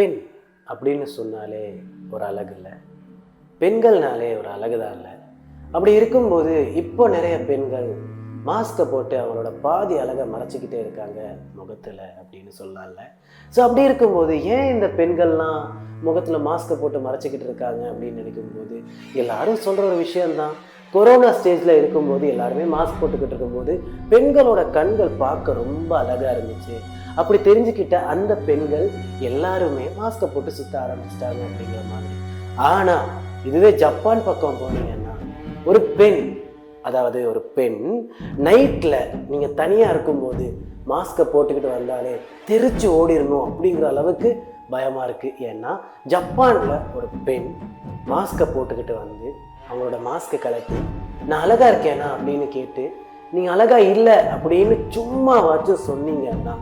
பெண் அப்படின்னு சொன்னாலே ஒரு அழகு இல்லை. பெண்கள்னாலே ஒரு அழகு தான் இல்லை. அப்படி இருக்கும்போது இப்போ நிறைய பெண்கள் மாஸ்கை போட்டு அவங்களோட பாதி அழகை மறைச்சிக்கிட்டே இருக்காங்க முகத்தில் அப்படின்னு சொல்லலாம்ல ஸோ அப்படி இருக்கும்போது ஏன் இந்த பெண்கள்லாம் முகத்தில் மாஸ்கை போட்டு மறைச்சிக்கிட்டு இருக்காங்க அப்படின்னு நினைக்கும்போது எல்லாரும் சொல்கிற ஒரு விஷயம்தான். கொரோனா ஸ்டேஜில் இருக்கும்போது எல்லாருமே மாஸ்க் போட்டுக்கிட்டு இருக்கும்போது பெண்களோட கண்கள் பார்க்க ரொம்ப அழகாக இருந்துச்சு. அப்படி தெரிஞ்சுக்கிட்ட அந்த பெண்கள் எல்லாருமே மாஸ்கை போட்டு சுத்த ஆரம்பிச்சிட்டாங்க அப்படிங்கிற மாதிரி. ஆனால் இதுவே ஜப்பான் பக்கம் போனீங்கன்னா ஒரு பெண் அதாவது ஒரு பெண் நைட்டில் நீங்கள் தனியாக இருக்கும்போது மாஸ்கை போட்டுக்கிட்டு வந்தாலே தெரிச்சு ஓடிடணும் அப்படிங்கிற அளவுக்கு பயமாக இருக்குது ஏன்னா ஜப்பானில் ஒரு பெண் மாஸ்கை போட்டுக்கிட்டு வந்து அவங்களோட மாஸ்க்கை கலட்டி நான் அழகாக இருக்கேனா? அப்படின்னு கேட்டு நீங்கள் அழகாக இல்லை அப்படின்னு சும்மா வாச்சும் சொன்னீங்கன்னா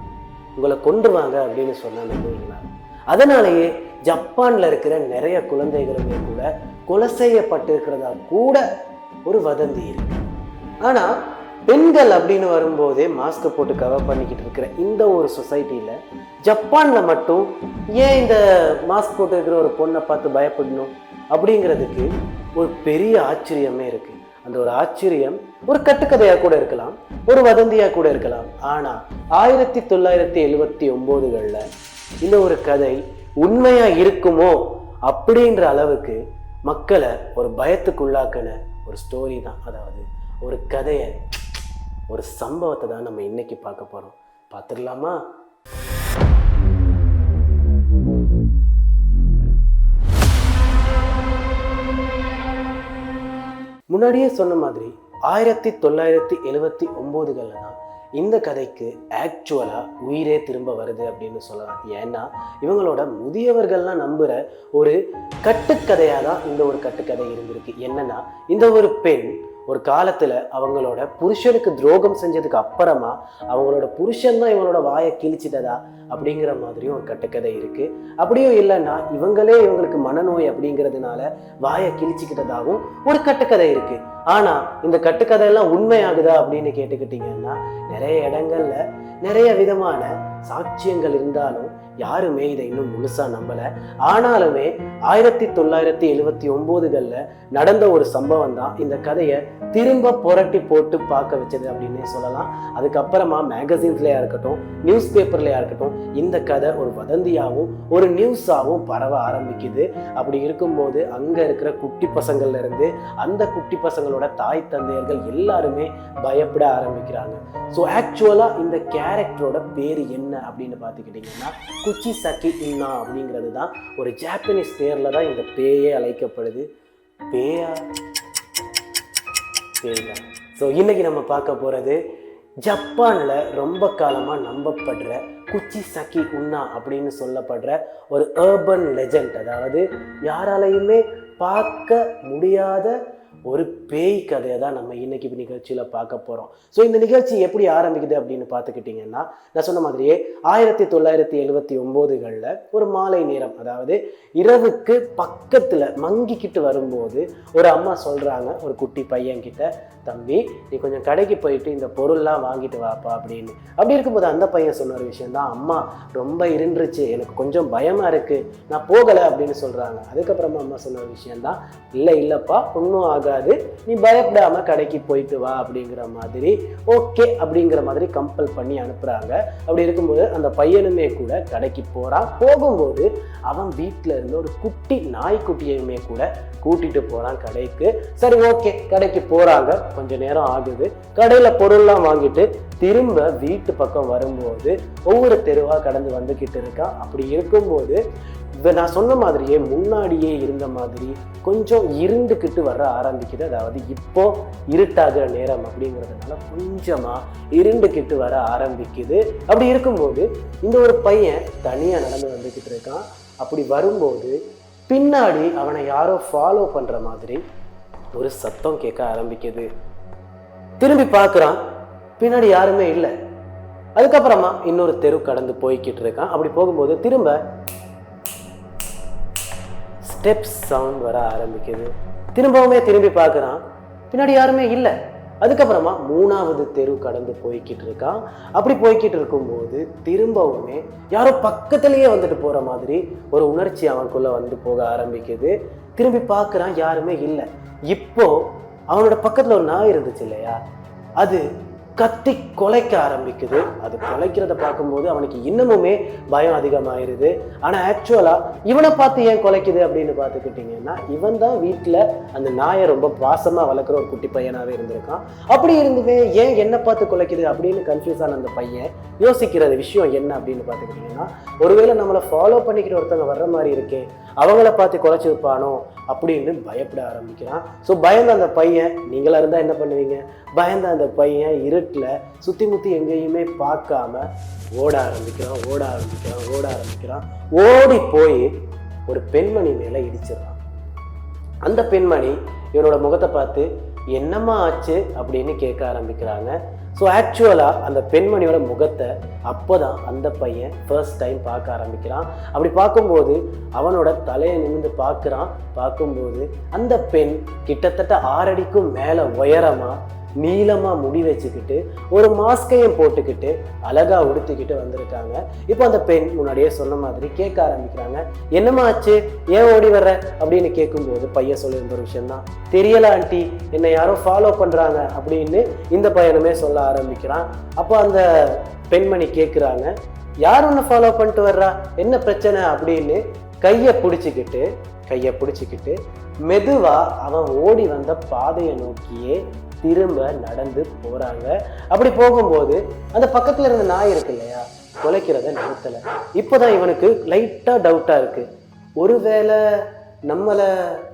உங்களை கொண்டு வாங்க அப்படின்னு சொன்னாங்க நம்புவீங்களா? அதனாலேயே ஜப்பானில் இருக்கிற நிறைய குழந்தைகளுமே கூட கொலை செய்யப்பட்டிருக்கிறதா கூட ஒரு வதந்தி இருக்கு. ஆனால் பெண்கள் அப்படின்னு வரும்போதே மாஸ்க் போட்டு கவர் பண்ணிக்கிட்டு இருக்கிற இந்த ஒரு சொசைட்டியில் ஜப்பானில் மட்டும் ஏன் இந்த மாஸ்க் போட்டு இருக்கிற ஒரு பொண்ணை பார்த்து பயப்படணும்? அப்படிங்கிறதுக்கு ஒரு பெரிய ஆச்சரியமே இருக்கு. அந்த ஒரு ஆச்சரியம் ஒரு கட்டுக்கதையாக கூட இருக்கலாம் ஒரு வதந்தியாக கூட இருக்கலாம். ஆனால் ஆயிரத்தி தொள்ளாயிரத்தி எழுவத்தி ஒம்போதுகளில் இந்த ஒரு கதை உண்மையாக இருக்குமோ அப்படின்ற அளவுக்கு மக்களை ஒரு பயத்துக்குள்ளாக்கின ஒரு ஸ்டோரி தான். அதாவது ஒரு கதையை ஒரு சம்பவத்தை தான் நம்ம இன்னைக்கு பார்க்க போகிறோம் பார்த்துடலாமா? முன்னாடியே சொன்ன மாதிரி ஆயிரத்தி தொள்ளாயிரத்தி எழுவத்தி ஒம்போதுகளில் தான் இந்த கதைக்கு ஆக்சுவலாக உயிரே திரும்ப வருது அப்படின்னு சொல்லலாம் ஏன்னா இவங்களோட முதியவர்கள்லாம் நம்புகிற ஒரு கட்டுக்கதையாக தான் இந்த ஒரு கட்டுக்கதை இருந்திருக்கு. என்னன்னா இந்த ஒரு பெண் ஒரு காலத்தில் அவங்களோட புருஷனுக்கு துரோகம் செஞ்சதுக்கு அப்புறமா அவங்களோட புருஷன் தான் இவங்களோட வாயை கிழிச்சிட்டதா அப்படிங்கிற மாதிரியும் ஒரு கட்டுக்கதை இருக்குது அப்படியும் இல்லைன்னா இவங்களே இவங்களுக்கு மனநோய் அப்படிங்கிறதுனால வாயை கிழிச்சிக்கிட்டதாகவும் ஒரு கட்டுக்கதை இருக்குது ஆனால் இந்த கட்டுக்கதையெல்லாம் உண்மையாகுதா அப்படின்னு கேட்டுக்கிட்டிங்கன்னா நிறைய இடங்கள்ல நிறைய விதமான சாட்சியங்கள் இருந்தாலும் யாருமே இதை இன்னும் முழுசா நம்பல. ஆனாலுமே ஆயிரத்தி தொள்ளாயிரத்தி எழுவத்தி ஒன்பதுகள்ல நடந்த ஒரு சம்பவம் தான் இந்த கதையை திரும்ப புரட்டி போட்டு பார்க்க வச்சது அப்படின்னே சொல்லலாம். அதுக்கப்புறமா மேகசின்ஸ்லயா இருக்கட்டும் நியூஸ் பேப்பர்லயா இருக்கட்டும் இந்த கதை ஒரு வதந்தியாகவும் ஒரு நியூஸாகவும் பரவ ஆரம்பிக்குது. அப்படி இருக்கும்போது அங்க இருக்கிற குட்டி பசங்கள்ல இருந்து அந்த குட்டி பசங்களோட தாய் தந்தையர்கள் எல்லாருமே பயப்பட ஆரம்பிக்கிறாங்க. ஸோ ஆக்சுவலாக இந்த கேரக்டரோட பேர் என்ன அப்படின்னு பார்த்துக்கிட்டிங்கன்னா குச்சி சக்கி இன்னா அப்படிங்கிறது தான் ஒரு ஜாப்பனீஸ் பேரில் தான் இந்த பேயே அழைக்கப்படுது. பேயா? பேயா. ஸோ இன்றைக்கி நம்ம பார்க்க போகிறது ஜப்பானில் ரொம்ப காலமாக நம்பப்படுற குச்சி சக்கி உண்ணா அப்படின்னு சொல்லப்படுற ஒரு ஏர்பன் லெஜண்ட் அதாவது யாராலையுமே பார்க்க முடியாத ஒரு பேய் கதையை தான் நம்ம இன்னைக்கு நிகழ்ச்சியில் பார்க்க போகிறோம் ஸோ இந்த நிகழ்ச்சி எப்படி ஆரம்பிக்குது அப்படின்னு பார்த்துக்கிட்டிங்கன்னா நான் சொன்ன மாதிரியே ஆயிரத்தி தொள்ளாயிரத்தி எழுபத்தி ஒம்போதுகளில் ஒரு மாலை நேரம் அதாவது இரவுக்கு பக்கத்தில் மங்கிக்கிட்டு வரும்போது ஒரு அம்மா சொல்கிறாங்க ஒரு குட்டி பையன்கிட்ட தம்பி நீ கொஞ்சம் கடைக்கு போயிட்டு இந்த பொருள்லாம் வாங்கிட்டு வாப்பா அப்படின்னு. அப்படி இருக்கும்போது அந்த பையன் சொன்ன ஒரு விஷயம் தான் அம்மா ரொம்ப இருந்துருச்சு எனக்கு கொஞ்சம் பயமாக இருக்குது நான் போகலை அப்படின்னு சொல்கிறாங்க அதுக்கப்புறமா அம்மா சொன்ன ஒரு விஷயம் தான் இல்லை இல்லைப்பா ஒன்றும் ஆகாது நீ பயப்படாம கடைக்கு போயிட்டு வா அப்படிங்கிற மாதிரி ஓகே அப்படிங்கிற மாதிரி கம்பல் பண்ணி அனுப்புகிறாங்க அப்படி இருக்கும்போது அந்த பையனுமே கூட கடைக்கு போகிறான் போகும்போது அவன் வீட்டில் இருந்து ஒரு குட்டி நாய்க்குட்டியுமே கூட கூட்டிட்டு போகிறான் கடைக்கு. சரி ஓகே கடைக்கு போகிறாங்க கொஞ்ச நேரம் ஆகுது. கடையில் பொருள்லாம் வாங்கிட்டு திரும்ப வீட்டு பக்கம் வரும்போது ஒவ்வொரு தெருவாக கடந்து வந்துக்கிட்டு இருக்கான். அப்படி இருக்கும்போது இப்போ நான் சொன்ன மாதிரியே முன்னாடியே இருந்த மாதிரி கொஞ்சம் இருண்டுக்கிட்டு வர ஆரம்பிக்குது. அதாவது இப்போ இருட்டாகிற நேரம் அப்படிங்கிறதுனால கொஞ்சமாக இருண்டுக்கிட்டு வர ஆரம்பிக்குது. அப்படி இருக்கும்போது இந்த ஒரு பையன் தனியாக நடந்து வந்துக்கிட்டு இருக்கான். அப்படி வரும்போது பின்னாடி அவனை யாரோ ஃபாலோ பண்ணுற மாதிரி ஒரு சத்தம் கேட்க ஆரம்பிக்குது. திரும்பி பார்க்குறான். பின்னாடி யாருமே இல்லை. அதுக்கப்புறமா இன்னொரு தெரு கடந்து போய்கிட்டு இருக்கான். அப்படி போகும்போது திரும்ப ஸ்டெப்ஸ் சவுண்ட் வர ஆரம்பிக்குது. திரும்பவுமே திரும்பி பார்க்குறான். பின்னாடி யாருமே இல்லை. அதுக்கப்புறமா மூணாவது தெரு கடந்து போய்கிட்டு இருக்கான். அப்படி போய்கிட்டு இருக்கும்போது திரும்பவுமே யாரோ பக்கத்துலேயே வந்துட்டு போகிற மாதிரி ஒரு உணர்ச்சி அவனுக்குள்ளே வந்து போக ஆரம்பிக்குது. திரும்பி பார்க்குறான் யாருமே இல்லை. இப்போ அவனோட பக்கத்தில் ஒரு நாய் இருந்துச்சு இல்லையா? அது கத்தி கொலைக்க ஆரம்பிக்குது. அது கொலைக்கிறத பார்க்கும்போது அவனுக்கு இன்னமுமே பயம் அதிகமாயிருது. ஆனால் ஆக்சுவலாக இவனை பார்த்து ஏன் கொலைக்குது அப்படின்னு பார்த்துக்கிட்டிங்கன்னா இவன் தான் வீட்டில் அந்த நாயை ரொம்ப பாசமாக வளர்க்குற ஒரு குட்டி பையனாகவே இருந்திருக்கான். அப்படி இருந்துமே ஏன் என்னை பார்த்து கொலைக்குது அப்படின்னு கன்ஃபியூஸ் ஆன அந்த பையன் யோசிக்கிறது விஷயம் என்ன அப்படின்னு பார்த்துக்கிட்டிங்கன்னா ஒருவேளை நம்மளை ஃபாலோ பண்ணிக்கிற ஒருத்தவங்க வர்ற மாதிரி இருக்கே அவங்கள பார்த்து குறைச்சிருப்பானோ அப்படின்னு பயப்பட ஆரம்பிக்கிறான். ஸோ பயந்த அந்த பையன் நீங்களாக இருந்தால் என்ன பண்ணுவீங்க? பயந்த அந்த பையன் இருட்டில் சுற்றி முற்றி எங்கேயுமே பார்க்காம ஓட ஆரம்பிக்கிறான் ஓட ஆரம்பிக்கிறான் ஓட ஆரம்பிக்கிறான். ஓடி போய் ஒரு பெண்மணி மேலே இடிச்சிடறான். அந்த பெண்மணி இவனோட முகத்தை பார்த்து என்னம்மா ஆச்சு? அப்படின்னு கேட்க ஆரம்பிக்கிறாங்க. ஸோ ஆக்சுவலாக அந்த பெண்மணியோட முகத்தை அப்போ தான் அந்த பையன் ஃபர்ஸ்ட் டைம் பார்க்க ஆரம்பிக்கிறான். அப்படி பார்க்கும்போது அவனோட தலையை நிமிந்து பார்க்குறான். பார்க்கும்போது அந்த பெண் கிட்டத்தட்ட ஆறடிக்கும் மேலே உயரமாக நீளமாக முடி வச்சுக்கிட்டு ஒரு மாஸ்கையும் போட்டுக்கிட்டு அழகா உடுத்திக்கிட்டு வந்திருக்காங்க. இப்போ அந்த பெண் முன்னாடியே சொன்ன மாதிரி கேட்க ஆரம்பிக்கிறாங்க. என்னம்மா ஆச்சு? ஏன் ஓடி வர்ற? அப்படின்னு கேட்கும்போது பையன் சொல்லியிருந்த ஒரு விஷயம்தான். தெரியல ஆண்டி என்னை யாரோ ஃபாலோ பண்ணுறாங்க அப்படின்னு இந்த பையனுமே சொல்ல ஆரம்பிக்கிறான். அப்போ அந்த பெண்மணி கேட்குறாங்க யார் ஒன்று ஃபாலோ பண்ணிட்டு வர்றா? என்ன பிரச்சனை? அப்படின்னு கையை பிடிச்சிக்கிட்டு கையை பிடிச்சிக்கிட்டு மெதுவாக அவன் ஓடி வந்த பாதையை நோக்கியே திரும்ப நடந்து போகிறாங்க அப்படி போகும்போது அந்த பக்கத்தில் இருந்த நாய் இருக்கு இல்லையா? குலைக்கிறத இப்போ இப்போதான் இவனுக்கு லைட்டாக டவுட்டாக இருக்குது ஒருவேளை நம்மளை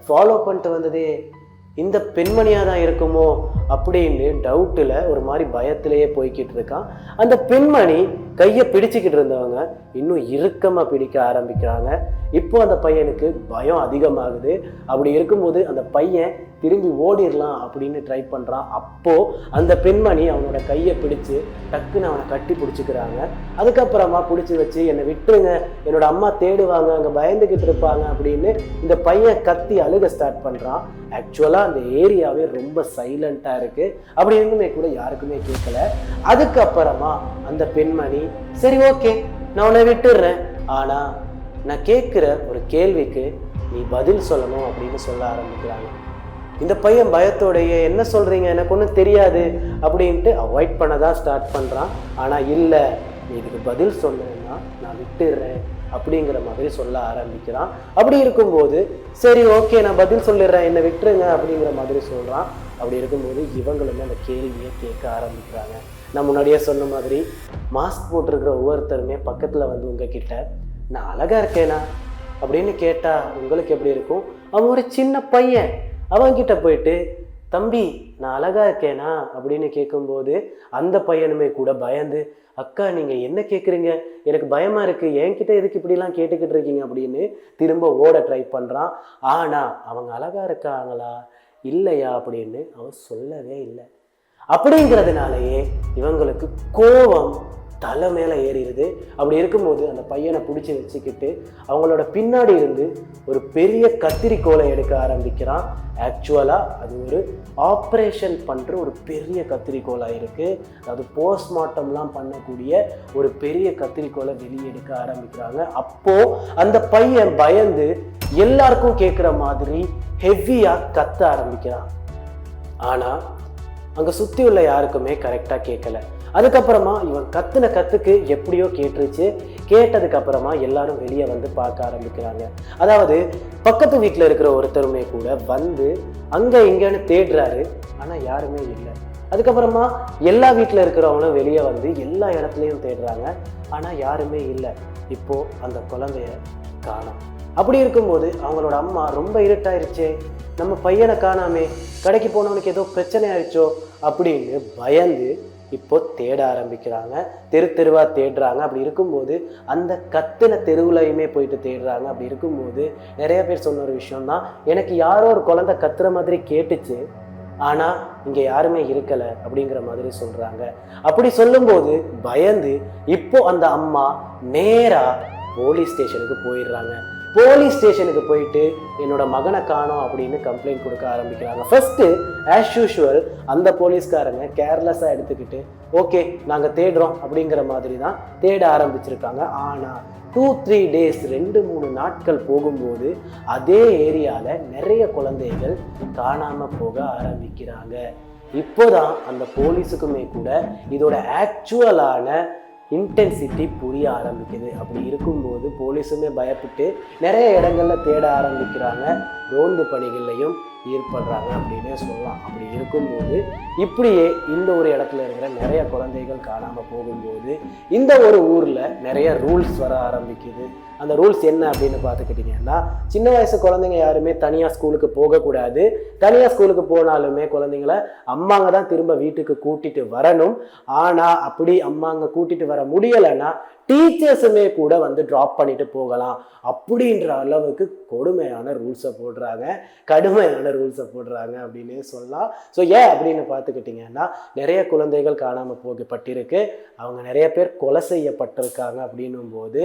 ஃபாலோ பண்ணிட்டு வந்ததே இந்த பெண்மணியாக தான் இருக்குமோ அப்படின்னு டவுட்டில் ஒரு மாதிரி பயத்திலேயே போய்கிட்டு இருக்கான். அந்த பெண்மணி கையை பிடிச்சிக்கிட்டு இருந்தவங்க இன்னும் இறுக்கமாக பிடிக்க ஆரம்பிக்கிறாங்க. இப்போ அந்த பையனுக்கு பயம் அதிகமாகுது. அப்படி இருக்கும்போது அந்த பையன் திரும்பி ஓடிடலாம் அப்படின்னு ட்ரை பண்ணுறான் அப்போது அந்த பெண்மணி அவனோட கையை பிடிச்சு டக்குன்னு அவனை கட்டி பிடிச்சிக்கிறாங்க. அதுக்கப்புறமா பிடிச்சி வச்சு என்னை விட்டுருங்க. என்னோட அம்மா தேடுவாங்க அங்கே பயந்துக்கிட்டு இருப்பாங்க அப்படின்னு இந்த பையன் கத்தி அழுக ஸ்டார்ட் பண்ணுறான் ஆக்சுவலாக அந்த ஏரியாவே ரொம்ப சைலண்ட்டாக இருக்குது அப்படி இருந்துமே கூட யாருக்குமே கேட்கல அதுக்கப்புறமா அந்த பெண்மணி சரி ஓகே நான் உன்னை விட்டுடுறேன் ஆனால் நான் கேட்குற ஒரு கேள்விக்கு நீ பதில் சொல்லணும் அப்படின்னு சொல்ல ஆரம்பிக்கிறாங்க. இந்த பையன் பயத்தோடைய என்ன சொல்கிறீங்க எனக்கு ஒன்றும் தெரியாது அப்படின்ட்டு அவாய்ட் பண்ண தான் ஸ்டார்ட் பண்ணுறான் ஆனால் இல்லை நீ இதுக்கு பதில் சொன்னேன்னா நான் விட்டுடுறேன் அப்படிங்கிற மாதிரி சொல்ல ஆரம்பிக்கிறான். அப்படி இருக்கும்போது சரி ஓகே நான் பதில் சொல்லிடுறேன் என்னை விட்டுருங்க அப்படிங்கிற மாதிரி சொல்கிறான் அப்படி இருக்கும்போது இவங்களுமே அந்த கேள்வியை கேட்க ஆரம்பிக்கிறாங்க. நான் முன்னாடியே சொன்ன மாதிரி மாஸ்க் போட்டிருக்கிற ஒவ்வொருத்தருமே பக்கத்தில் வந்து உங்ககிட்ட நான் அழகாக இருக்கேனா? அப்படின்னு கேட்டால் உங்களுக்கு எப்படி இருக்கும்? அவன் ஒரு சின்ன பையன். அவன்கிட்ட போயிட்டு தம்பி நான் அழகா இருக்கேனா? அப்படின்னு கேட்கும்போது அந்த பையனுமே கூட பயந்து அக்கா நீங்க என்ன கேட்குறீங்க எனக்கு பயமா இருக்கு. என்கிட்ட எதுக்கு இப்படிலாம் கேட்டுக்கிட்டு இருக்கீங்க? அப்படின்னு திரும்ப ஓட ட்ரை பண்றான். ஆனா அவங்க அழகா இருக்காங்களா? இல்லையா? அப்படின்னு அவன் சொல்லவே இல்லை. அப்படிங்கிறதுனாலயே இவங்களுக்கு கோபம் தலை மேலே ஏறிடுது. அப்படி இருக்கும்போது அந்த பையனை பிடிச்சி வச்சுக்கிட்டு அவங்களோட பின்னாடி இருந்து ஒரு பெரிய கத்திரிக்கோலை எடுக்க ஆரம்பிக்கிறான். ஆக்சுவலாக அது ஒரு ஆப்ரேஷன் பண்ணுற ஒரு பெரிய கத்திரிக்கோலாக இருக்குது அதாவது போஸ்ட்மார்ட்டம்லாம் பண்ணக்கூடிய ஒரு பெரிய கத்திரிக்கோலை வெளியே எடுக்க ஆரம்பிக்கிறாங்க. அப்போது அந்த பையன் பயந்து எல்லாருக்கும் கேட்குற மாதிரி ஹெவியாக கத்த ஆரம்பிக்கிறான். ஆனால் அங்கே சுற்றி உள்ள யாருக்குமே கரெக்டாக கேட்கல அதுக்கப்புறமா இவன் கத்துன கத்துக்கு எப்படியோ கேட்டுருச்சு. கேட்டதுக்கு அப்புறமா எல்லாரும் வெளியே வந்து பார்க்க ஆரம்பிக்கிறாங்க. அதாவது பக்கத்து வீட்டில் இருக்கிற ஒருத்தருமே கூட வந்து அங்கே இங்கேன்னு தேடுறாரு. ஆனால் யாருமே இல்லை. அதுக்கப்புறமா எல்லா வீட்டில் இருக்கிறவங்களும் வெளியே வந்து எல்லா இடத்துலையும் தேடுறாங்க. ஆனால் யாருமே இல்லை. இப்போ அந்த குழந்தைய காணும். அப்படி இருக்கும்போது அவங்களோட அம்மா ரொம்ப இருட்டாயிருச்சே. நம்ம பையனை காணாமே. கடைக்கு போனவனுக்கு ஏதோ பிரச்சனை ஆயிடுச்சோ அப்படின்னு பயந்து இப்போ தேட ஆரம்பிக்கிறாங்க. தெரு தெருவாக தேடுறாங்க. அப்படி இருக்கும்போது அந்த கத்தின தெருவுலையுமே போயிட்டு தேடுறாங்க. அப்படி இருக்கும்போது நிறைய பேர் சொன்ன ஒரு விஷயம் தான் எனக்கு யாரோ ஒரு குழந்தை கத்துற மாதிரி கேட்டுச்சு. ஆனால் இங்கே யாருமே இருக்கலை அப்படிங்கிற மாதிரி சொல்கிறாங்க அப்படி சொல்லும்போது பயந்து இப்போ அந்த அம்மா நேராக போலீஸ் ஸ்டேஷனுக்கு போயிடுறாங்க. போலீஸ் ஸ்டேஷனுக்கு போயிட்டு என்னோட மகனை காணோம் அப்படின்னு கம்ப்ளைண்ட் கொடுக்க ஆரம்பிக்கிறாங்க. ஃபஸ்ட்டு ஆஸ் யூஷுவல் அந்த போலீஸ்காரங்க கேர்லெஸ்ஸாக எடுத்துக்கிட்டு ஓகே நாங்கள் தேடுறோம் அப்படிங்கிற மாதிரி தான் தேட ஆரம்பிச்சிருக்காங்க. ஆனால் டூ த்ரீ டேஸ் ரெண்டு மூணு நாட்கள் போகும்போது அதே ஏரியாவில் நிறைய குழந்தைகள் காணாமல் போக ஆரம்பிக்கிறாங்க. இப்போதான் அந்த போலீஸுக்குமே கூட இதோட ஆக்சுவலான இன்டென்சிட்டி புரிய ஆரம்பிக்குது. அப்படி இருக்கும்போது போலீஸுமே பயப்பட்டு நிறைய இடங்களில் தேட ஆரம்பிக்கிறாங்க. ரோந்து பணிகள்லையும் ஈடுபடுறாங்க அப்படின்னே சொல்லலாம். அப்படி இருக்கும்போது இப்படியே இந்த ஒரு இடத்துல இருக்கிற நிறைய குழந்தைகள் காணாமல் போகும்போது இந்த ஒரு ஊரில் நிறைய ரூல்ஸ் வர ஆரம்பிக்குது. அந்த ரூல்ஸ் என்ன அப்படின்னு பார்த்துக்கிட்டிங்கன்னா சின்ன வயசு குழந்தைங்க யாருமே தனியாக ஸ்கூலுக்கு போகக்கூடாது. தனியாக ஸ்கூலுக்கு போனாலுமே குழந்தைங்கள அம்மாங்க தான் திரும்ப வீட்டுக்கு கூட்டிட்டு வரணும். ஆனால் அப்படி அம்மாங்க கூட்டிட்டு வர முடியலைன்னா டீச்சர்ஸுமே கூட வந்து ட்ராப் பண்ணிட்டு போகலாம். அப்படின்ற அளவுக்கு கொடுமையான ரூல்ஸை போடுறாங்க. கடுமையான ரூல்ஸை போடுறாங்க அப்படின்னே சொல்லலாம். ஸோ ஏன் அப்படின்னு பார்த்துக்கிட்டிங்கன்னா நிறைய குழந்தைகள் காணாமல் போகப்பட்டிருக்கு. அவங்க நிறைய பேர் கொலை செய்யப்பட்டிருக்காங்க அப்படின்னும் போது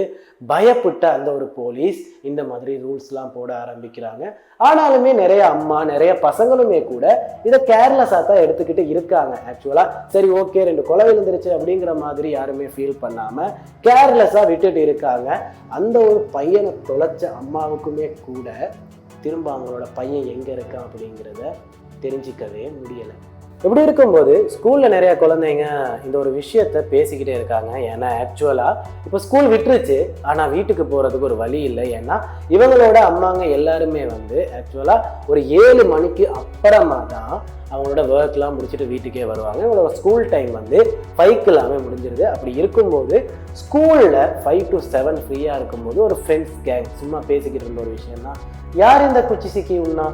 பயப்பட்டு அந்த ஒரு போலீஸ் இந்த மாதிரி ரூல்ஸ்லாம் போட ஆரம்பிக்கிறாங்க. ஆனாலுமே நிறைய அம்மா நிறைய பசங்களுமே கூட இதை கேர்லெஸ்ஸாக தான் எடுத்துக்கிட்டு இருக்காங்க. ஆக்சுவலாக சரி ஓகே ரெண்டு கொலை விழுந்துருச்சு அப்படிங்கிற மாதிரி யாருமே ஃபீல் பண்ணாமல் கேர்லெஸ்ஸாக விட்டுட்டு இருக்காங்க. அந்த ஒரு பையனை தொலைச்ச அம்மாவுக்குமே கூட திரும்ப அவங்களோட பையன் எங்கே இருக்கான் அப்படிங்கிறத தெரிஞ்சிக்கவே முடியலை. இப்படி இருக்கும்போது ஸ்கூலில் நிறைய குழந்தைங்க இந்த ஒரு விஷயத்த பேசிக்கிட்டே இருக்காங்க. ஏன்னா ஆக்சுவலாக இப்போ ஸ்கூல் விட்டுருச்சு. ஆனால் வீட்டுக்கு போகிறதுக்கு ஒரு வழி இல்லை. ஏன்னா இவங்களோட அம்மாங்க எல்லாருமே வந்து ஆக்சுவலாக ஒரு ஏழு மணிக்கு அப்புறமா தான் அவங்களோட ஒர்க்லாம் முடிச்சுட்டு வீட்டுக்கே வருவாங்க. இவங்களோட ஸ்கூல் டைம் வந்து ஃபைவ்க்கு எல்லாமே முடிஞ்சிருது. அப்படி இருக்கும்போது ஸ்கூலில் ஃபைவ் டு செவன் ஃப்ரீயாக இருக்கும்போது ஒரு ஃப்ரெண்ட்ஸ் கேங் சும்மா பேசிக்கிட்டு இருந்த ஒரு விஷயம் தான் யார் இந்த குச்சி சிக்கி உண்ணா?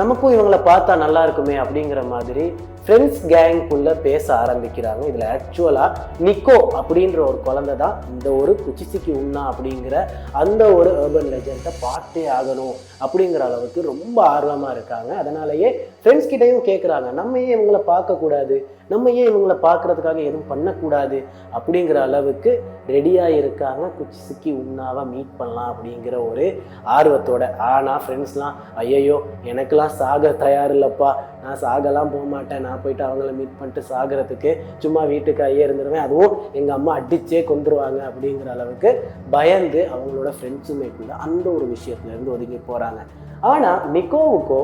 நமக்கும் இவங்களை பார்த்தா நல்லா இருக்குமே அப்படிங்கிற மாதிரி ஃப்ரெண்ட்ஸ் கேங்குக்குள்ளே பேச ஆரம்பிக்கிறாங்க. இதில் ஆக்சுவலாக நிக்கோ அப்படின்ற ஒரு குழந்தை தான் இந்த ஒரு குச்சிசிக்கு உண்ணா அப்படிங்கிற அந்த ஒரு அர்பன் லெஜெண்டை பார்த்தே ஆகணும் அப்படிங்கிற அளவுக்கு ரொம்ப ஆர்வமாக இருக்காங்க. அதனாலேயே ஃப்ரெண்ட்ஸ் கிட்டேயும் கேட்குறாங்க நம்ம ஏன் இவங்களை பார்க்கக்கூடாது? நம்ம ஏன் இவங்களை பார்க்கறதுக்காக எதுவும் பண்ணக்கூடாது? அப்படிங்கிற அளவுக்கு ரெடியாக இருக்காங்க. குச்சி சிக்கி உண்ணாவை மீட் பண்ணலாம் அப்படிங்கிற ஒரு ஆர்வத்தோட. ஆனால் ஃப்ரெண்ட்ஸ்லாம் ஐயையோ எனக்கெல்லாம் சாக தயார் இல்லைப்பா நான் சாகலாம் போக மாட்டேன். நான் போயிட்டு அவங்கள மீட் பண்ணிட்டு சாகிறதுக்கு சும்மா வீட்டுக்கு ஐயே இருந்துருவேன். அதுவும் எங்கள் அம்மா அடிச்சே கொண்டுருவாங்க அப்படிங்கிற அளவுக்கு பயந்து அவங்களோட ஃப்ரெண்ட்ஸுமே கூட அந்த ஒரு விஷயத்துலேருந்து ஒதுங்கி போகிறாங்க ஆனால் நிக்கோவுக்கோ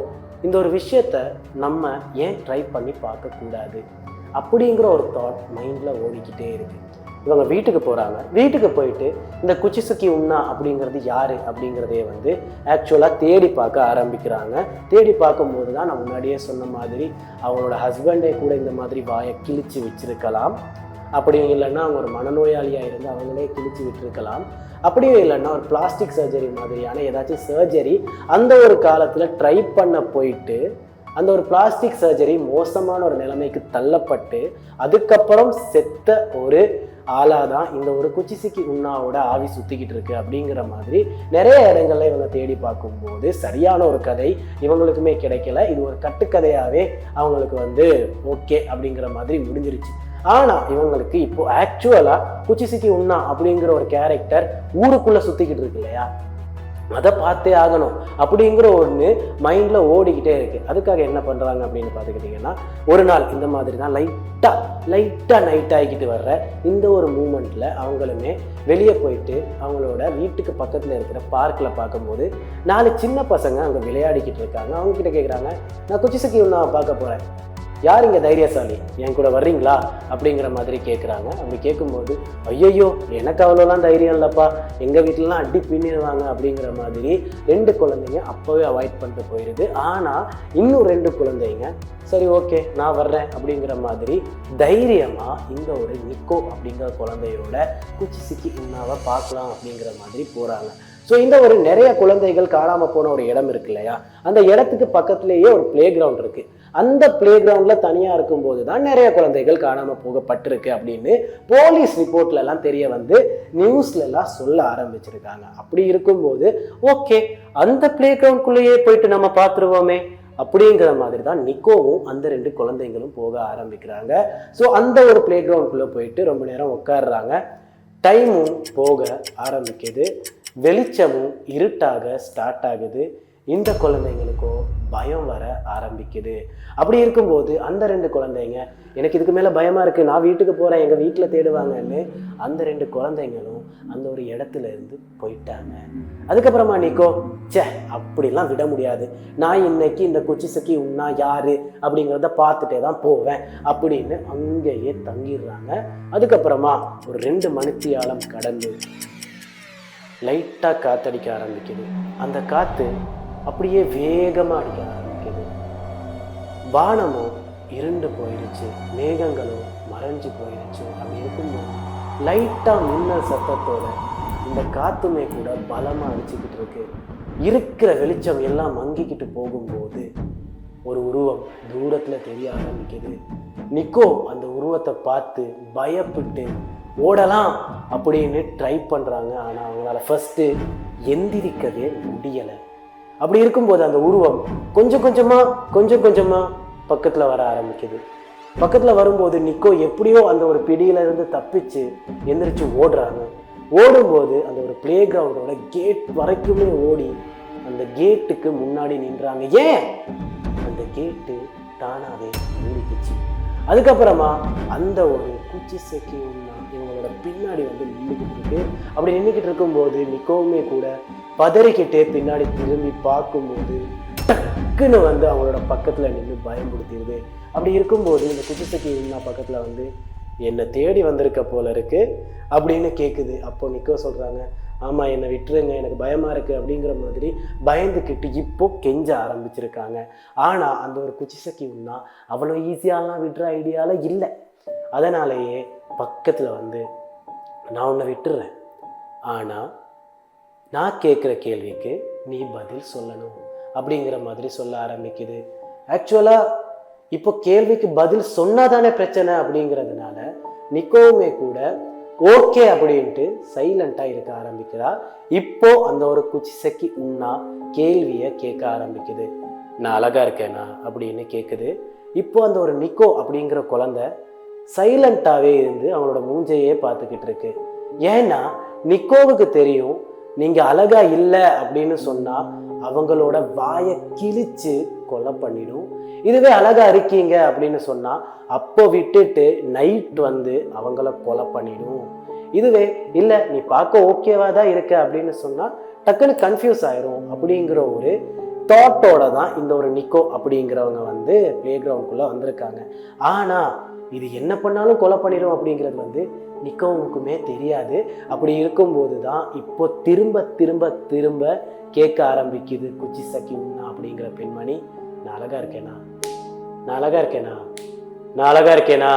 இந்த ஒரு விஷயத்த நம்ம ஏன் ட்ரை பண்ணி பார்க்கக்கூடாது? அப்படிங்கிற ஒரு தாட் மைண்டில் ஓடிக்கிட்டே இருக்குது இவங்க வீட்டுக்கு போகிறாங்க வீட்டுக்கு போயிட்டு இந்த குச்சிசுக்கி உண்ணா அப்படிங்கிறது யார்? அப்படிங்கிறதையே வந்து ஆக்சுவலாக தேடி பார்க்க ஆரம்பிக்கிறாங்க. தேடி பார்க்கும்போது தான் நான் முன்னாடியே சொன்ன மாதிரி அவங்களோட ஹஸ்பண்டே கூட இந்த மாதிரி வாயை கிழிச்சு வச்சுருக்கலாம். அப்படியும் இல்லைன்னா அவங்க ஒரு மனநோயாளியாக இருந்து அவங்களே கிழிச்சு விட்டுருக்கலாம். அப்படியும் இல்லைன்னா ஒரு பிளாஸ்டிக் சர்ஜரி மாதிரியான ஏதாச்சும் சர்ஜரி அந்த ஒரு காலத்தில் ட்ரை பண்ண போயிட்டு அந்த ஒரு பிளாஸ்டிக் சர்ஜரி மோசமான ஒரு நிலைமைக்கு தள்ளப்பட்டு அதுக்கப்புறம் செத்த ஒரு ஆளாக தான் இந்த ஒரு குச்சிசிக்கி உண்ணாவோட ஆவி சுற்றிக்கிட்டு இருக்கு அப்படிங்கிற மாதிரி நிறைய இடங்கள்ல இவங்க தேடி பார்க்கும்போது சரியான ஒரு கதை இவங்களுக்குமே கிடைக்கல. இது ஒரு கட்டுக்கதையாகவே அவங்களுக்கு வந்து ஓகே அப்படிங்கிற மாதிரி முடிஞ்சிருச்சு. ஆனால் இவங்களுக்கு இப்போ ஆக்சுவலாக குச்சிசிக்கி உண்ணா அப்படிங்கிற ஒரு கேரக்டர் ஊருக்குள்ளே சுற்றிக்கிட்டு இருக்கு இல்லையா? அதை பார்த்தே ஆகணும். அப்படிங்கிற ஒன்று மைண்டில் ஓடிக்கிட்டே இருக்குது அதுக்காக என்ன பண்ணுறாங்க அப்படின்னு பார்த்துக்கிட்டிங்கன்னா ஒரு நாள் இந்த மாதிரி தான் லைட்டாக லைட்டாக நைட் ஆகிக்கிட்டு வர்ற இந்த ஒரு மூமெண்ட்டில் அவங்களுமே வெளியே போயிட்டு அவங்களோட வீட்டுக்கு பக்கத்தில் இருக்கிற பார்க்கில் பார்க்கும்போது நாலு சின்ன பசங்க அங்கே விளையாடிக்கிட்டு இருக்காங்க. அவங்கக்கிட்ட கேட்குறாங்க நான் குச்சி சக்கி ஒன்றா பார்க்க போகிறேன் யார் இங்கே தைரியசாலி? என் கூட வர்றீங்களா? அப்படிங்கிற மாதிரி கேட்குறாங்க அப்படி கேட்கும்போது ஐயையோ எனக்கு அவ்வளோலாம் தைரியம் இல்லைப்பா. எங்கள் வீட்டிலலாம் அடி பின்னிடுவாங்க அப்படிங்கிற மாதிரி ரெண்டு குழந்தைங்க அப்போவே அவாய்ட் பண்ணிட்டு போயிடுது ஆனால் இன்னும் ரெண்டு குழந்தைங்க சரி ஓகே நான் வர்றேன் அப்படிங்கிற மாதிரி தைரியமாக இந்த ஒரு நிக்கோ அப்படிங்கிற குழந்தையோட குச்சி சிக்கி உண்ணாவை பார்க்கலாம் அப்படிங்கிற மாதிரி போகிறாங்க ஸோ இந்த ஒரு நிறைய குழந்தைகள் காணாமல் போன ஒரு இடம் இருக்கு இல்லையா? அந்த இடத்துக்கு பக்கத்துலேயே ஒரு பிளே கிரவுண்ட் இருக்கு. அந்த பிளே கிரவுண்டில் தனியாக இருக்கும்போது தான் நிறைய குழந்தைகள் காணாமல் போகப்பட்டிருக்கு அப்படின்னு போலீஸ் ரிப்போர்ட்லலாம் தெரிய வந்து நியூஸ்லலாம் சொல்ல ஆரம்பிச்சிருக்காங்க. அப்படி இருக்கும்போது ஓகே அந்த பிளே கிரவுண்ட்குள்ளேயே போயிட்டு நம்ம பார்த்துருவோமே அப்படிங்கிற மாதிரி தான் நிக்கோவும் அந்த ரெண்டு குழந்தைங்களும் போக ஆரம்பிக்கிறாங்க. ஸோ அந்த ஒரு பிளே கிரவுண்ட்குள்ளே போயிட்டு ரொம்ப நேரம் உட்காடுறாங்க டைமும் போக ஆரம்பிக்குது. வெளிச்சமும் இருட்டாக ஸ்டார்ட் ஆகுது. இந்த குழந்தைங்களுக்கோ பயம் வர ஆரம்பிக்குது. அப்படி இருக்கும்போது அந்த ரெண்டு குழந்தைங்க எனக்கு இதுக்கு மேலே பயமாக இருக்குது நான் வீட்டுக்கு போகிறேன் எங்கள் வீட்டில் தேடுவாங்கன்னு அந்த ரெண்டு குழந்தைங்களும் அந்த ஒரு இடத்துல இருந்து போயிட்டாங்க. அதுக்கப்புறமா நிக்கோ சே அப்படிலாம் விட முடியாது. நான் இன்னைக்கு இந்த குச்சி சக்கி உண்ணா யாரு? அப்படிங்கிறத பார்த்துட்டே தான் போவேன் அப்படின்னு அங்கேயே தங்கிடுறாங்க. அதுக்கப்புறமா ஒரு ரெண்டு மணித்தியாலம் கடந்து லைட்டாக காற்றடிக்க ஆரம்பிக்குது. அந்த காற்று அப்படியே வேகமாக அடிக்க ஆரம்பிக்குது. வானமும் இருண்டு போயிடுச்சு. மேகங்களும் மறைஞ்சு போயிடுச்சு. அப்படி இருக்கும்போது லைட்டாக மின்னல் சத்தத்தோட இந்த காற்றுமே கூட பலமாக அடிச்சுக்கிட்டு இருக்கு. இருக்கிற வெளிச்சம் எல்லாம் மங்கிக்கிட்டு போகும்போது ஒரு உருவம் தூரத்தில் தெரிய ஆரம்பிக்குது. நிக்கோ அந்த உருவத்தை பார்த்து பயப்பட்டு ஓடலாம் அப்படின்னு ட்ரை பண்ணுறாங்க ஆனால் அவங்களால ஃபஸ்ட்டு எந்திரிக்கவே முடியலை. அப்படி இருக்கும்போது அந்த உருவம் கொஞ்சம் கொஞ்சமாக கொஞ்சம் கொஞ்சமாக பக்கத்தில் வர ஆரம்பிக்குது. பக்கத்தில் வரும்போது நிக்கோ எப்படியோ அந்த ஒரு பிடியிலேருந்து தப்பிச்சு எந்திரிச்சு ஓடுறாங்க. ஓடும்போது அந்த ஒரு பிளே கிரவுண்டோட கேட் வரைக்குமே ஓடி அந்த கேட்டுக்கு முன்னாடி நின்றாங்க. ஏன்? அந்த கேட்டு தானாகவே மூடிக்குச்சு. அதுக்கப்புறமா அந்த ஒரு குச்சி செக்கி இவங்களோட பின்னாடி வந்து நின்றுக்கிட்டு இருக்கு அப்படி நின்றுக்கிட்டு இருக்கும்போது நிக்கோவுமே கூட பதறிக்கிட்டே பின்னாடி திரும்பி பார்க்கும்போது டக்குன்னு வந்து அவங்களோட பக்கத்தில் நின்று பயன்படுத்திடுது அப்படி இருக்கும்போது இந்த குச்சி செக்கி பக்கத்தில் வந்து என்னை தேடி வந்திருக்க போல இருக்கு அப்படின்னு கேட்குது அப்போ நிக்கோ சொல்கிறாங்க ஆமாம் என்னை விட்டுருங்க எனக்கு பயமாக இருக்குது அப்படிங்கிற மாதிரி பயந்துக்கிட்டு இப்போ கெஞ்ச ஆரம்பிச்சிருக்காங்க. ஆனால் அந்த ஒரு குச்சிசக்கி உண்ணா அவ்வளோ ஈஸியாலாம் விடுற ஐடியாவில் இல்லை. அதனாலேயே பக்கத்தில் வந்து நான் உன்னை விட்டுடுறேன் ஆனால் நான் கேட்குற கேள்விக்கு நீ பதில் சொல்லணும் அப்படிங்கிற மாதிரி சொல்ல ஆரம்பிக்குது. ஆக்சுவலாக இப்போ கேள்விக்கு பதில் சொன்னாதானே பிரச்சனை அப்படிங்கிறதுனால நிக்கோவுமே கூட ஓகே அப்படின்ட்டு சைலண்ட்டாக இருக்க ஆரம்பிக்கிறா. இப்போ அந்த ஒரு குச்சிசக்கி உண்ணா கேள்வியை கேட்க ஆரம்பிக்குது. நான் அழகாக இருக்கேனா? அப்படின்னு கேட்குது இப்போ அந்த ஒரு நிக்கோ அப்படிங்கிற குழந்தை சைலண்ட்டாகவே இருந்து அவனோட மூஞ்சையே பார்த்துக்கிட்டு இருக்கு. ஏன்னா நிக்கோவுக்கு தெரியும் நீங்கள் அழகாக இல்லை அப்படின்னு சொன்னால் அவங்களோட வாயை கிழிச்சு கொலை பண்ணிடும். இதுவே அழகா இருக்கீங்க அப்படின்னு சொன்னால் அப்போ விட்டுட்டு நைட் வந்து அவங்கள கொலை பண்ணிடும். இதுவே இல்லை நீ பார்க்க ஓகேவா தான் இருக்க அப்படின்னு சொன்னால் டக்குன்னு கன்ஃபியூஸ் ஆயிரும். அப்படிங்கிற ஒரு தாட்டோட தான் இந்த ஒரு நிக்கோ அப்படிங்கிறவங்க வந்து பிளே கிரவுண்ட்குள்ளே வந்திருக்காங்க. ஆனால் இது என்ன பண்ணாலும் கொலை பண்ணிடும் அப்படிங்கிறது வந்து நிக்கோவுக்குமே தெரியாது. அப்படி இருக்கும்போது தான் இப்போ திரும்ப திரும்ப திரும்ப கேட்க ஆரம்பிக்குது குச்சி சக்கி உண்ணா அப்படிங்கிற பெண்மணி. நான் அழகா இருக்கேனா? நான் அழகா இருக்கேனா? நான் அழகா இருக்கேனா?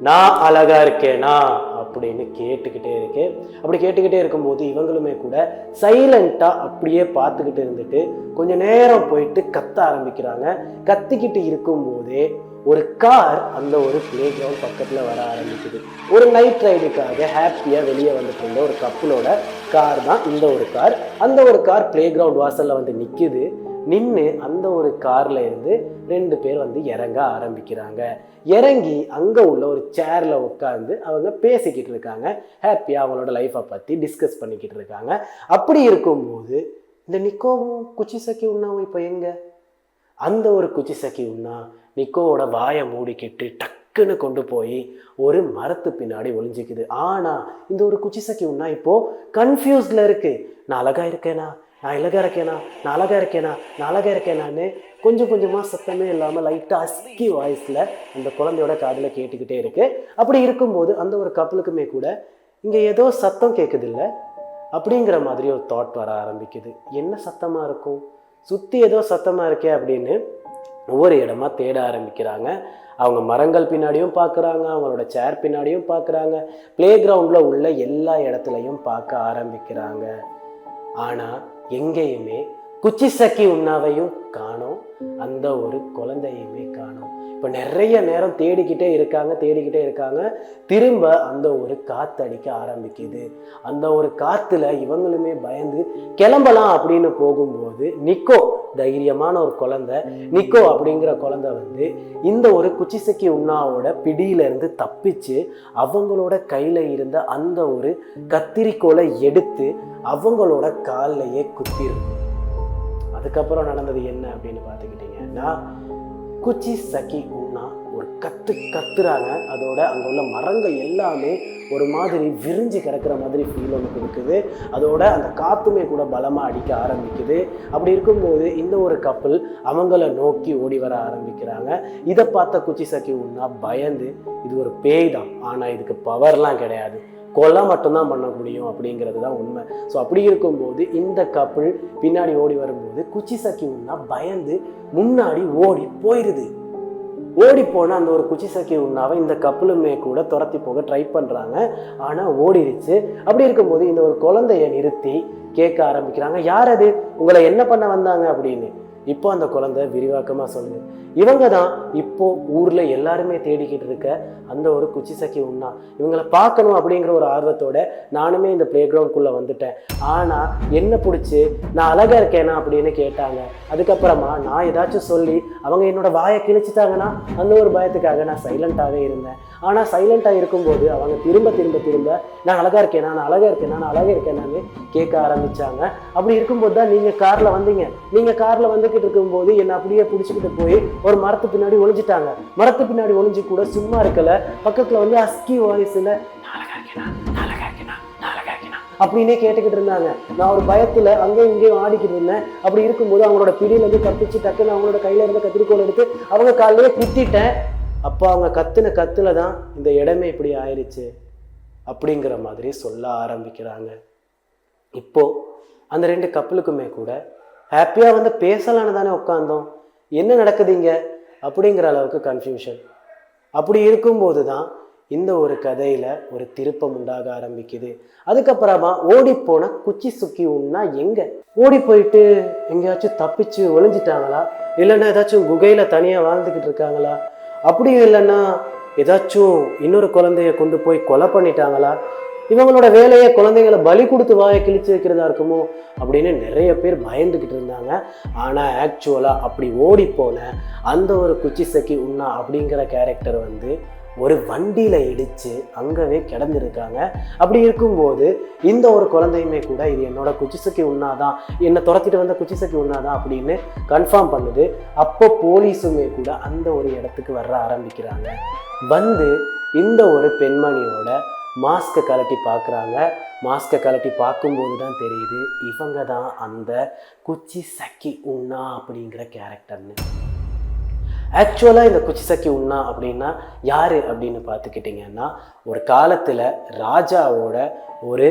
நான் அழகா இருக்கேனா? அப்படின்னு கேட்டுக்கிட்டே இருக்கு அப்படி கேட்டுக்கிட்டே இருக்கும்போது இவங்களுமே கூட சைலண்ட்டாக அப்படியே பார்த்துக்கிட்டு இருந்துட்டு கொஞ்ச நேரம் போயிட்டு கத்த ஆரம்பிக்கிறாங்க. கத்திக்கிட்டு இருக்கும்போதே ஒரு கார் அந்த ஒரு பிளே கிரவுண்ட் பக்கத்தில் வர ஆரம்பிக்குது. ஒரு நைட் ரைடுக்காக ஹாப்பியாக வெளியே வந்துட்டு இருந்த ஒரு கப்பலோட கார் தான் இந்த ஒரு கார் அந்த ஒரு கார் பிளே கிரவுண்ட் வாசலில் வந்து நிற்குது நின்று அந்த ஒரு கார்ல இருந்து ரெண்டு பேர் வந்து இறங்க ஆரம்பிக்கிறாங்க. இறங்கி அங்கே உள்ள ஒரு சேரில் உட்காந்து அவங்க பேசிக்கிட்டு இருக்காங்க. ஹாப்பியாக அவங்களோட லைஃப்பை பற்றி டிஸ்கஸ் பண்ணிக்கிட்டு இருக்காங்க. அப்படி இருக்கும்போது இந்த நிக்கோவும் குச்சி சக்கி உண்ணாவும் இப்போ எங்கே? அந்த ஒரு குச்சி சக்கி உண்ணா நிக்கோவோட வாயை மூடிக்கிட்டு டக்குன்னு கொண்டு போய் ஒரு மரத்து பின்னாடி ஒளிஞ்சிக்குது. ஆனால் இந்த ஒரு குச்சி சக்கி உண்ணா இப்போ கன்ஃபியூஸ்ல இருக்கு. நான் அழகா இருக்கேனா? நான் இழகா இருக்கேனா? நான் அழகா இருக்கேனா? நான் அழகா இருக்கேனான்னு கொஞ்சம் கொஞ்சமாக சத்தமே இல்லாமல் லைட்டாக அஸ்கி வாய்ஸில் அந்த குழந்தையோட காதில் கேட்டுக்கிட்டே இருக்கு. அப்படி இருக்கும்போது அந்த ஒரு கப்பலுக்குமே கூட இங்கே ஏதோ சத்தம் கேட்குது இல்லை? அப்படிங்கிற மாதிரி ஒரு தாட் வர ஆரம்பிக்குது. என்ன சத்தமாக இருக்கும்? சுற்றி ஏதோ சத்தமாக இருக்கே அப்படின்னு ஒவ்வொரு இடமா தேட ஆரம்பிக்கிறாங்க. அவங்க மரங்கள் பின்னாடியும் பார்க்குறாங்க அவங்களோட சேர் பின்னாடியும் பார்க்குறாங்க ப்ளே கிரவுண்டில் உள்ள எல்லா இடத்துலையும் பார்க்க ஆரம்பிக்கிறாங்க. ஆனால் எங்கேயுமே குச்சி சக்கி உண்ணாவையும் காணோம். அந்த ஒரு குழந்தையுமே காணோம். இப்போ நிறைய நேரம் தேடிக்கிட்டே இருக்காங்க தேடிக்கிட்டே இருக்காங்க. திரும்ப அந்த ஒரு காத்து அடிக்க ஆரம்பிக்குது. அந்த ஒரு காத்துல இவங்களுமே பயந்து கிளம்பலாம் அப்படின்னு போகும்போது நிக்கோ தைரியமான ஒரு குழந்தை. நிக்கோ அப்படிங்கிற குழந்தை வந்து இந்த ஒரு குச்சிசக்கி உண்ணாவோட பிடியிலிருந்து தப்பிச்சு அவங்களோட கையில இருந்த அந்த ஒரு கத்திரிக்கோலை எடுத்து அவங்களோட கால்லையே குத்திருக்கு அதுக்கப்புறம் நடந்தது என்ன அப்படின்னு பார்த்துக்கிட்டிங்கன்னா குச்சி சக்கி உண்ணா ஒரு கத்து கத்துறாங்க. அதோட அங்கே உள்ள மரங்கள் எல்லாமே ஒரு மாதிரி விரிஞ்சு கிடக்கிற மாதிரி ஃபீல் ஒன்று கொடுக்குது அதோட அந்த காத்துமே கூட பலமாக அடிக்க ஆரம்பிக்குது. அப்படி இருக்கும்போது இந்த ஒரு கப்பல் அவங்கள நோக்கி ஓடி வர ஆரம்பிக்கிறாங்க. இதை பார்த்த குச்சி சக்கி உண்ணா பயந்து இது ஒரு பேய் தான். ஆனால் இதுக்கு பவர்லாம் கிடையாது. கொலை மட்டும்தான் பண்ண முடியும் அப்படிங்கிறது தான் உண்மை. ஸோ அப்படி இருக்கும்போது இந்த கப்பல் பின்னாடி ஓடி வரும்போது குச்சி சக்கி உண்ணா பயந்து முன்னாடி ஓடி போயிடுது ஓடி போன அந்த ஒரு குச்சி சக்கி உண்ணாவை இந்த கப்பலுமே கூட துரத்தி போக ட்ரை பண்ணுறாங்க ஆனால் ஓடிடுச்சு அப்படி இருக்கும்போது இந்த ஒரு குழந்தைய நிறுத்தி கேட்க ஆரம்பிக்கிறாங்க. யார் அது? உங்களை என்ன பண்ண வந்தாங்க? அப்படின்னு. இப்போ அந்த குழந்தை விரிவாக்கமாக சொல்லுது. இவங்க தான் இப்போ ஊரில் எல்லாருமே தேடிக்கிட்டு இருக்க அந்த ஒரு குச்சி சக்கி உண்ணா. இவங்களை பார்க்கணும் அப்படிங்கிற ஒரு ஆர்வத்தோட நானுமே இந்த பிளே கிரவுண்ட்குள்ளே வந்துட்டேன். ஆனால் என்ன பிடிச்சி? நான் அழகாக இருக்கேனா அப்படின்னு கேட்டாங்க. அதுக்கப்புறமா நான் ஏதாச்சும் சொல்லி அவங்க என்னோட வாயை கிழிச்சிட்டாங்கன்னா அந்த ஒரு பயத்துக்காக நான் சைலண்ட்டாகவே இருந்தேன். ஆனால் சைலண்ட்டாக இருக்கும்போது அவங்க திரும்ப திரும்ப திரும்ப நான் அழகாக இருக்கேன்? நான் அழகாக இருக்கேன்? நான் அழகாக இருக்கேனான்னு கேட்க ஆரம்பிச்சாங்க. அப்படி இருக்கும்போது தான் நீங்கள் காரில் வந்தீங்க. நீங்கள் காரில் வந்துக்கிட்டு இருக்கும்போது என்னை அப்படியே பிடிச்சிக்கிட்டு போய் ஒரு மரத்து பின்னாடி ஒழிஞ்சிட்டாங்க மரத்து பின்னாடி ஒளிஞ்சு கூட சும்மா இருக்கல. பக்கத்தில் வந்து அஸ்கி வாய்ஸில் அப்படின்னே கேட்டுக்கிட்டு இருந்தாங்க. நான் ஒரு பயத்தில் அங்கேயும் இங்கேயும் ஆடிக்கிட்டு இருந்தேன். அப்படி இருக்கும்போது அவங்களோட பிடியிலேருந்து இருந்து டக்குன்னு அவங்களோட கையில இருந்த கத்திரிக்கோல் எடுத்து அவங்க காலையிலே குத்திட்டேன். அப்போ அவங்க கத்துன கத்துல தான் இந்த இடமே இப்படி ஆயிடுச்சு அப்படிங்கிற மாதிரி சொல்ல ஆரம்பிக்கிறாங்க. இப்போது அந்த ரெண்டு கப்பலுக்குமே கூட ஹாப்பியாக வந்து பேசலான்னு தானே உட்காந்தோம் என்ன நடக்குதுங்க அப்படிங்கிற அளவுக்கு கன்ஃபியூஷன் அப்படி இருக்கும்போது தான் இந்த ஒரு கதையில் ஒரு திருப்பம் உண்டாக ஆரம்பிக்குது. அதுக்கப்புறமா ஓடிப்போன குச்சி சுக்கி உண்ணா எங்கே? ஓடி போயிட்டு எங்கேயாச்சும் தப்பிச்சு ஒளிஞ்சிட்டாங்களா? இல்லைன்னா ஏதாச்சும் குகையில் தனியாக வாழ்ந்துக்கிட்டு இருக்காங்களா? அப்படியும் இல்லைன்னா ஏதாச்சும் இன்னொரு குழந்தைய கொண்டு போய் கொலை பண்ணிட்டாங்களா? இவங்களோட வேலையை குழந்தைங்களை பலி கொடுத்து வாயை கிழிச்சு வைக்கிறதா இருக்குமோ அப்படின்னு நிறைய பேர் பயந்துக்கிட்டு இருந்தாங்க. ஆனால் ஆக்சுவலாக அப்படி ஓடி போன அந்த ஒரு குச்சி சக்கி உண்ணா அப்படிங்கிற கேரக்டர் வந்து ஒரு வண்டியில் இடித்து அங்கவே கிடந்திருக்காங்க. அப்படி இருக்கும்போது இந்த ஒரு குழந்தையுமே கூட இது என்னோட குச்சிசக்கி உண்ணாதான் என்னை துரத்திட்டு வந்த குச்சிசக்கி உண்ணாதான் அப்படின்னு கன்ஃபார்ம் பண்ணுது. அப்போ போலீஸுமே கூட அந்த ஒரு இடத்துக்கு வர ஆரம்பிக்கிறாங்க. வந்து இந்த ஒரு பெண்மணியோட மாஸ்க்கை கலட்டி பார்க்குறாங்க மாஸ்க்கை கலட்டி பார்க்கும்போது தான் தெரியுது இவங்க தான் அந்த குச்சி சக்கி உண்ணா அப்படிங்கிற கேரக்டர்னு ஆக்சுவலாக இந்த குச்சிசக்கி உண்ணா அப்படின்னா யார் அப்படின்னு பார்த்துக்கிட்டிங்கன்னா ஒரு காலத்தில் ராஜாவோட ஒரு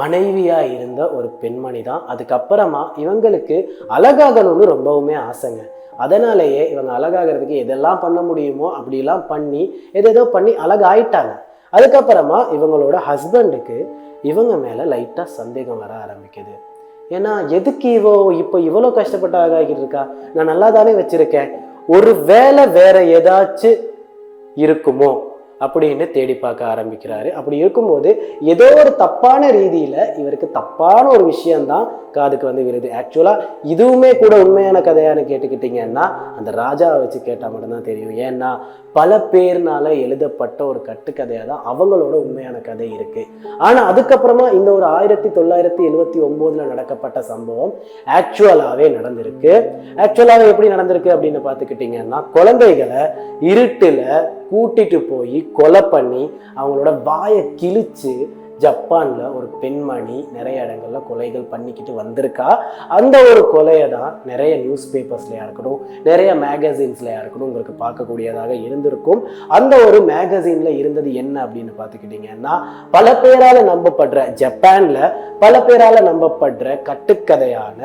மனைவியாக இருந்த ஒரு பெண்மணி தான். அதுக்கப்புறமா இவங்களுக்கு அழகாகணும்னு ரொம்பவுமே ஆசைங்க. அதனாலேயே இவங்க அழகாகிறதுக்கு எதெல்லாம் பண்ண முடியுமோ அப்படிலாம் பண்ணி எதேதோ பண்ணி அழகாயிட்டாங்க. அதுக்கப்புறமா இவங்களோட ஹஸ்பண்டுக்கு இவங்க மேலே லைட்டாக சந்தேகம் வர ஆரம்பிக்குது. ஏன்னா எதுக்கு இவோ இப்போ இவ்வளோ கஷ்டப்பட்டு அழகாகிட்டு இருக்கா? நான் நல்லா தானே வச்சுருக்கேன். ஒரு வேலை வேற ஏதாச்சும் இருக்குமோ அப்படின்னு தேடி பார்க்க ஆரம்பிக்கிறாரு. அப்படி இருக்கும்போது ஏதோ ஒரு தப்பான ரீதியில் இவருக்கு தப்பான ஒரு விஷயம்தான் காதுக்கு வந்து விருது ஆக்சுவலாக இதுவுமே கூட உண்மையான கதையான்னு கேட்டுக்கிட்டிங்கன்னா அந்த ராஜாவை வச்சு கேட்டால் மட்டும்தான் தெரியும். ஏன்னா பல பேர்னால எழுதப்பட்ட ஒரு கட்டுக்கதையாக தான் அவங்களோட உண்மையான கதை இருக்கு. ஆனால் அதுக்கப்புறமா இந்த ஒரு ஆயிரத்தி தொள்ளாயிரத்தி எழுபத்தி ஒம்போதில் நடக்கப்பட்ட சம்பவம் ஆக்சுவலாகவே நடந்திருக்கு. ஆக்சுவலாகவே எப்படி நடந்திருக்கு அப்படின்னு பார்த்துக்கிட்டிங்கன்னா குழந்தைகளை இருட்டில் கூட்டிட்டு போய் கொலை பண்ணி அவங்களோட வாயை கிழிச்சு ஜப்பானில் ஒரு பெண்மணி நிறைய இடங்களில் கொலைகள் பண்ணிக்கிட்டு வந்திருக்கா. அந்த ஒரு கொலையை தான் நிறைய நியூஸ் பேப்பர்ஸ்லையா இருக்கட்டும் நிறைய மேகசின்ஸ்லையாக இருக்கட்டும் உங்களுக்கு பார்க்கக்கூடியதாக இருந்திருக்கும். அந்த ஒரு மேகசின்ல இருந்தது என்ன அப்படின்னு பார்த்துக்கிட்டிங்கன்னா பல பேரால் நம்பப்படுற ஜப்பானில் பல பேரால் நம்பப்படுற கட்டுக்கதையான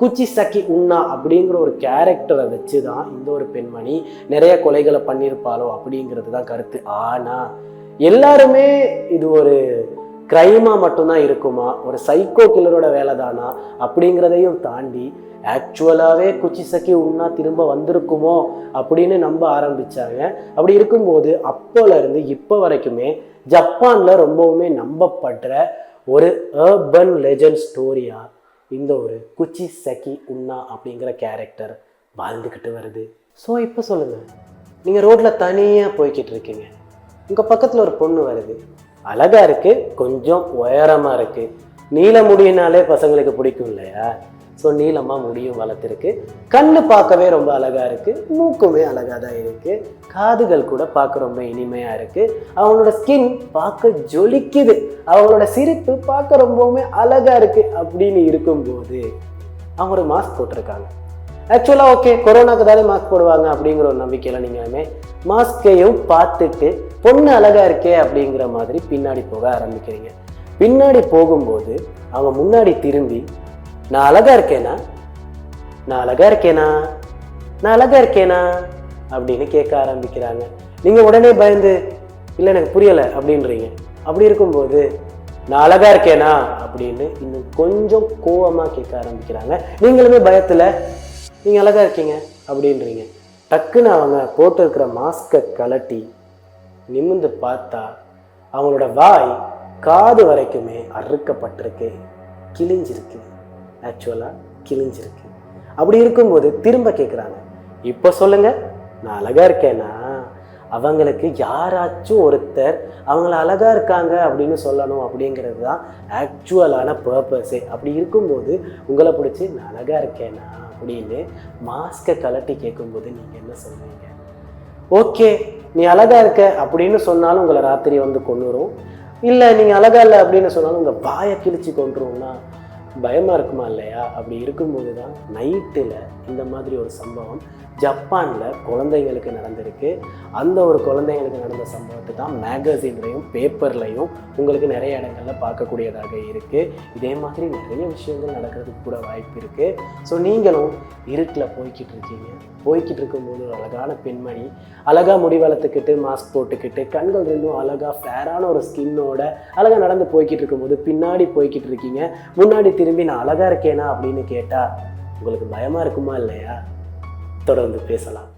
குச்சி சக்கி உண்ணா அப்படிங்கிற ஒரு கேரக்டரை வச்சு தான் இந்த ஒரு பெண்மணி நிறைய கொலைகளை பண்ணியிருப்பாளோ அப்படிங்கிறது தான் கருத்து. ஆனால் எல்லாருமே இது ஒரு கிரைமாக மட்டும்தான் இருக்குமா? ஒரு சைக்கோ கில்லரோட வேலை தானா அப்படிங்கிறதையும் தாண்டி ஆக்சுவலாகவே குச்சி சக்கி உண்ணா திரும்ப வந்திருக்குமோ அப்படின்னு நம்ப ஆரம்பிச்சாங்க. அப்படி இருக்கும்போது அப்போலேருந்து இப்போ வரைக்குமே ஜப்பானில் ரொம்பவுமே நம்பப்படுற ஒரு ஏர்பன் லெஜண்ட் ஸ்டோரியாக இந்த ஒரு குச்சி சக்கி உண்ணா அப்படிங்கிற கேரக்டர் வாழ்ந்துக்கிட்டு வருது. ஸோ இப்போ சொல்லுங்கள் நீங்கள் ரோட்டில் தனியாக போய்கிட்டு இருக்கீங்க. உங்கள் பக்கத்தில் ஒரு பொண்ணு வருது. அழகாக இருக்குது கொஞ்சம் உயரமாக இருக்குது நீல முடியினாலே பசங்களுக்கு பிடிக்கும் இல்லையா? ஸோ நீளமாக முடியும் வளர்த்துருக்கு. கண்ணு பார்க்கவே ரொம்ப அழகாக இருக்குது மூக்குமே அழகாக தான் இருக்குது காதுகள் கூட பார்க்க ரொம்ப இனிமையாக இருக்குது அவங்களோட ஸ்கின் பார்க்க ஜொலிக்குது. அவங்களோட சிரிப்பு பார்க்க ரொம்பவுமே அழகாக இருக்குது அப்படின்னு இருக்கும்போது அவங்க ஒரு மாஸ்க் போட்டிருக்காங்க. ஆக்சுவலாக ஓகே கொரோனாக்கு தானே மாஸ்க் போடுவாங்க அப்படிங்கிற ஒரு நம்பிக்கையில் நீங்களுமே மாஸ்கையும் பார்த்துட்டு பொண்ணு அழகா இருக்கே அப்படிங்கிற மாதிரி பின்னாடி போக ஆரம்பிக்கிறீங்க. பின்னாடி போகும்போது அவங்க முன்னாடி திரும்பி நான் அழகா இருக்கேனா? நான் அழகா இருக்கேனா? நான் அழகா இருக்கேனா? அப்படின்னு கேட்க ஆரம்பிக்கிறாங்க. நீங்க உடனே பயந்து இல்லை எனக்கு புரியலை அப்படின்றீங்க. அப்படி இருக்கும்போது நான் அழகா இருக்கேனா? அப்படின்னு இன்னும் கொஞ்சம் கோவமாக கேட்க ஆரம்பிக்கிறாங்க. நீங்களுமே பயத்துல நீங்கள் அழகா இருக்கீங்க அப்படின்றீங்க. டக்குன்னு அவங்க போட்டிருக்கிற மாஸ்கை கலட்டி நிமிர்ந்து பார்த்தா அவங்களோட வாய் காது வரைக்குமே அறுக்கப்பட்டிருக்கு. கிழிஞ்சிருக்கு. ஆக்சுவலாக கிழிஞ்சிருக்கு. அப்படி இருக்கும்போது திரும்ப கேட்குறாங்க இப்போ சொல்லுங்க. நான் அழகாக இருக்கேனா? அவங்களுக்கு யாராச்சும் ஒருத்தர் அவங்கள அழகாக இருக்காங்க அப்படின்னு சொல்லணும் அப்படிங்கிறது தான் ஆக்சுவலான பர்பஸே அப்படி இருக்கும்போது உங்களை பிடிச்சி நான் அழகாக இருக்கேனா? அப்படின்னு மாஸ்கை கலட்டி கேட்கும்போது நீங்கள் என்ன சொல்வீங்க ஓகே நீ அழகா இருக்க அப்படின்னு சொன்னாலும் உங்களை ராத்திரி வந்து கொண்டுரும் இல்லை நீங்கள் அழகா இல்லை அப்படின்னு சொன்னாலும் உங்கள் வாயை கிழிச்சு கொண்டுருவோம்னா பயமாக இருக்குமா இல்லையா? அப்படி இருக்கும்போது தான் நைட்டில் இந்த மாதிரி ஒரு சம்பவம் ஜப்பானில் குழந்தைங்களுக்கு நடந்திருக்கு. அந்த ஒரு குழந்தைங்களுக்கு நடந்த சம்பவத்தை தான் மேகசின்லையும் பேப்பர்லையும் உங்களுக்கு நிறைய இடங்கள்ல பார்க்கக்கூடியதாக இருக்குது இதே மாதிரி நிறைய விஷயங்கள் நடக்கிறதுக்கு கூட வாய்ப்பு இருக்குது ஸோ நீங்களும் இருட்டில் போய்கிட்டு இருக்கீங்க. போய்கிட்டு இருக்கும்போது ஒரு அழகான பெண்மணி அழகாக முடி வளர்த்துக்கிட்டு மாஸ்க் போட்டுக்கிட்டு கண்கள் ரெண்டும் அழகாக ஃபேரான ஒரு ஸ்கின்னோட அழகாக நடந்து போய்கிட்டு இருக்கும்போது பின்னாடி போய்கிட்டு இருக்கீங்க. முன்னாடி திரும்பி நான் அழகாக இருக்கேனா அப்படின்னு கேட்டால் உங்களுக்கு பயமாக இருக்குமா இல்லையா? தொடர்ந்து பேசலாம்.